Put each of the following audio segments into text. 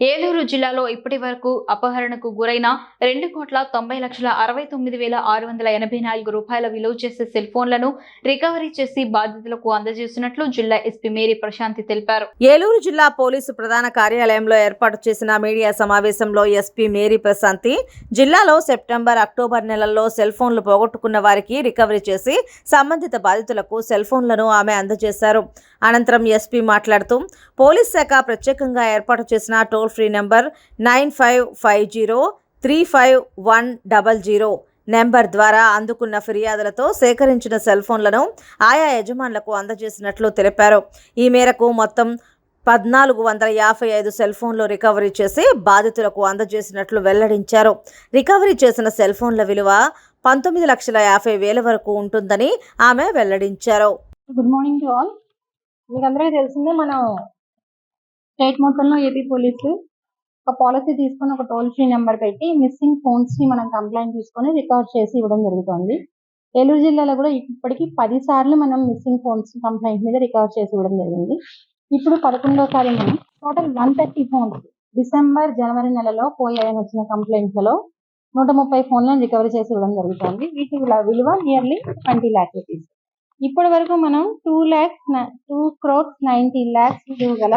ఏలూరు జిల్లాలో ఇప్పటి వరకు అపహరణకు గురైన రెండు కోట్ల తొంభై లక్షల అరవై తొమ్మిది వేల ఆరు వందల ఎనభై నాలుగు రూపాయల విలువ చేసే సెల్ ఫోన్లను రికవరీ చేసి బాధితులకు అందజేసినట్లు జిల్లా ఎస్పీ మేరీ ప్రశాంతి తెలిపారు. ఏలూరు జిల్లా పోలీసు ప్రధాన కార్యాలయంలో ఏర్పాటు చేసిన మీడియా సమావేశంలో ఎస్పీ మేరీ ప్రశాంతి జిల్లాలో సెప్టెంబర్ అక్టోబర్ నెలల్లో సెల్ ఫోన్లు పోగొట్టుకున్న వారికి రికవరీ చేసి సంబంధిత బాధితులకు సెల్ ఫోన్లను ఆమె అందజేశారు. అనంతరం ఎస్పీ మాట్లాడుతూ పోలీస్ శాఖ ప్రత్యేకంగా ఏర్పాటు చేసిన toll free number nine five five zero three five one double zero number ద్వారా అందుకున్న ఫిర్యాదులతో సేకరించిన సెల్ ఫోన్లను ఆయా యజమానులకు అందజేసినట్లు తెలిపారు. ఈ మేరకు మొత్తం పద్నాలుగు వందల యాభై ఐదు సెల్ ఫోన్లు రికవరీ చేసి బాధితులకు అందజేసినట్లు వెల్లడించారు. రికవరీ చేసిన సెల్ ఫోన్ల విలువ పంతొమ్మిది లక్షల యాభై వేల వరకు ఉంటుందని ఆమె వెల్లడించారు. గుడ్ మార్నింగ్ టు ఆల్ మీకు అందరికీ తెలిసిందే మనం స్టేట్ మొత్తంలో ఏపీ పోలీసులు ఒక పాలసీ తీసుకొని ఒక టోల్ ఫ్రీ నెంబర్ పెట్టి మిస్సింగ్ ఫోన్స్ని మనం కంప్లైంట్ తీసుకొని రికవర్ చేసి ఇవ్వడం జరుగుతుంది. ఏలూరు జిల్లాలో కూడా ఇప్పటికి పది సార్లు మనం మిస్సింగ్ ఫోన్స్ కంప్లైంట్ మీద రికవర్ చేసి ఇవ్వడం జరిగింది. ఇప్పుడు పదకొండో సారి మనం total one thirty phones December జనవరి నెలలో పోయాయని వచ్చిన కంప్లైంట్స్లో నూట ముప్పై ఫోన్లను రికవరీ చేసి ఇవ్వడం జరుగుతుంది. వీటి విలువ నియర్లీ ట్వంటీ ల్యాక్ రూపీస్ ఇప్పటి వరకు మనం two lakhs two crores ninety lakhs విలువ గల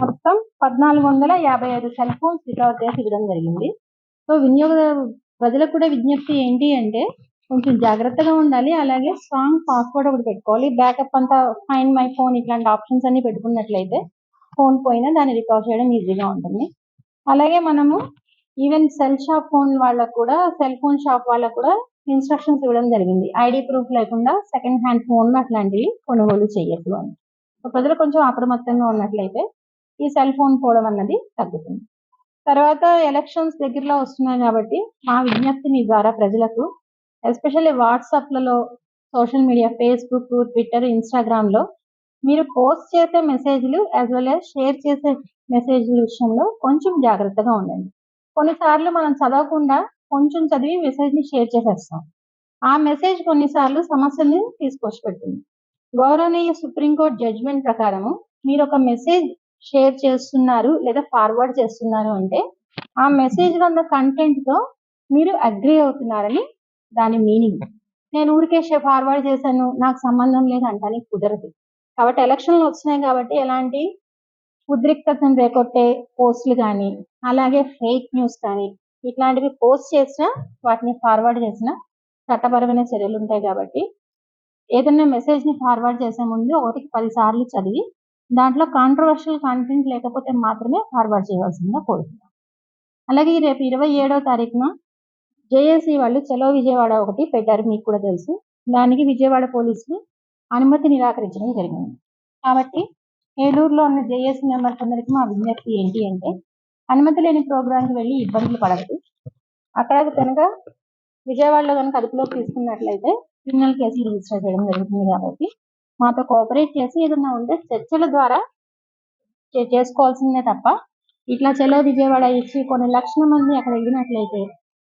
మొత్తం పద్నాలుగు వందల యాభై ఐదు సెల్ ఫోన్స్ రికవర్ చేసి ఇవ్వడం జరిగింది. సో వినియోగదారు ప్రజలకు కూడా విజ్ఞప్తి ఏంటి అంటే కొంచెం జాగ్రత్తగా ఉండాలి. అలాగే స్ట్రాంగ్ పాస్వర్డ్ ఒకటి పెట్టుకోవాలి. బ్యాకప్ అంతా ఫైన్ మై ఫోన్ ఇట్లాంటి ఆప్షన్స్ అన్ని పెట్టుకున్నట్లయితే ఫోన్ పోయినా దాన్ని రికవర్ చేయడం ఈజీగా ఉంటుంది. అలాగే మనము ఈవెన్ సెల్ షాప్ ఫోన్ వాళ్ళకు కూడా సెల్ ఫోన్ షాప్ వాళ్ళకు కూడా ఇన్స్ట్రక్షన్స్ ఇవ్వడం జరిగింది. ఐడి ప్రూఫ్ లేకుండా సెకండ్ హ్యాండ్ ఫోన్ అట్లాంటివి కొనుగోలు చేయొద్దు అని. ప్రజలు కొంచెం అప్రమత్తంగా ఉన్నట్లయితే ఈ సెల్ ఫోన్ పోవడం అన్నది తగ్గుతుంది. తర్వాత ఎలక్షన్స్ దగ్గరలో వస్తున్నాయి కాబట్టి మా విజ్ఞప్తి మీ ద్వారా ప్రజలకు ఎస్పెషల్లీ వాట్సాప్లలో సోషల్ మీడియా ఫేస్బుక్ ట్విట్టర్ ఇన్స్టాగ్రామ్లో మీరు పోస్ట్ చేసే మెసేజ్లు యాజ్ వెల్ యాజ్ షేర్ చేసే మెసేజ్ల విషయంలో కొంచెం జాగ్రత్తగా ఉండండి. కొన్నిసార్లు మనం చదవకుండా కొంచెం చదివి మెసేజ్ని షేర్ చేసేస్తాం. ఆ మెసేజ్ కొన్నిసార్లు సమస్యల్ని తీసుకొచ్చి పెడుతుంది గౌరవనీయ సుప్రీంకోర్టు జడ్జ్మెంట్ ప్రకారము మీరు ఒక మెసేజ్ షేర్ చేస్తున్నారు లేదా ఫార్వర్డ్ చేస్తున్నారు అంటే ఆ మెసేజ్లో ఉన్న కంటెంట్తో మీరు అగ్రి అవుతున్నారని దాని మీనింగ్ నేను ఊరికే ఫార్వర్డ్ చేశాను నాకు సంబంధం లేదు అంటానికి కుదరదు. కాబట్టి ఎలక్షన్లు వచ్చినాయి కాబట్టి ఎలాంటి ఉద్రిక్తతను రేకొట్టే పోస్టులు కానీ అలాగే ఫేక్ న్యూస్ కానీ ఇట్లాంటివి పోస్ట్ చేసినా వాటిని ఫార్వర్డ్ చేసిన చట్టపరమైన చర్యలు ఉంటాయి కాబట్టి ఏదైనా మెసేజ్ని ఫార్వర్డ్ చేసే ముందు ఒకటికి పది సార్లు చదివి దాంట్లో కాంట్రవర్షియల్ కంటెంట్ లేకపోతే మాత్రమే ఫార్వర్డ్ చేయవలసిందిగా కోరుతున్నాం అలాగే రేపు ఇరవై ఏడవ తారీఖున జేఏసీ వాళ్ళు చలో విజయవాడ ఒకటి పెట్టారు మీకు కూడా తెలుసు. దానికి విజయవాడ పోలీసులు అనుమతి నిరాకరించడం జరిగింది. కాబట్టి ఏలూరులో ఉన్న జేఏసీ మెంబర్స్ అందరికీ మా విజ్ఞప్తి ఏంటి అంటే అనుమతి లేని ప్రోగ్రాంకి వెళ్ళి ఇబ్బందులు పడద్దు అక్కడ కనుక విజయవాడలో కనుక అదుపులోకి తీసుకున్నట్లయితే క్రిమినల్ కేసులు రిజిస్టర్ చేయడం జరుగుతుంది కాబట్టి మాతో కోఆపరేట్ చేసి ఏదైనా ఉంటే చర్చల ద్వారా చేసుకోవాల్సిందే తప్ప ఇట్లా చెలో విజయవాడ ఇచ్చి కొన్ని లక్షల మంది అక్కడ వెళ్ళినట్లయితే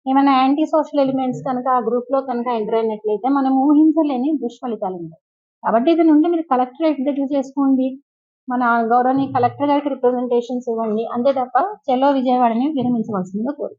ఏమైనా యాంటీ సోషల్ ఎలిమెంట్స్ కనుక ఆ గ్రూప్లో కనుక ఎంటర్ అయినట్లయితే మనం ఊహించలేని దుష్ఫలితాలు ఉంటాయి. కాబట్టి ఇది నుండి మీరు కలెక్టరేట్ దగ్గర చేసుకోండి. మన గౌరవనీయ కలెక్టర్ గారికి రిప్రజెంటేషన్స్ ఇవ్వండి. అంతే తప్ప చెలో విజయవాడని విరమించవలసిందిగా కోరు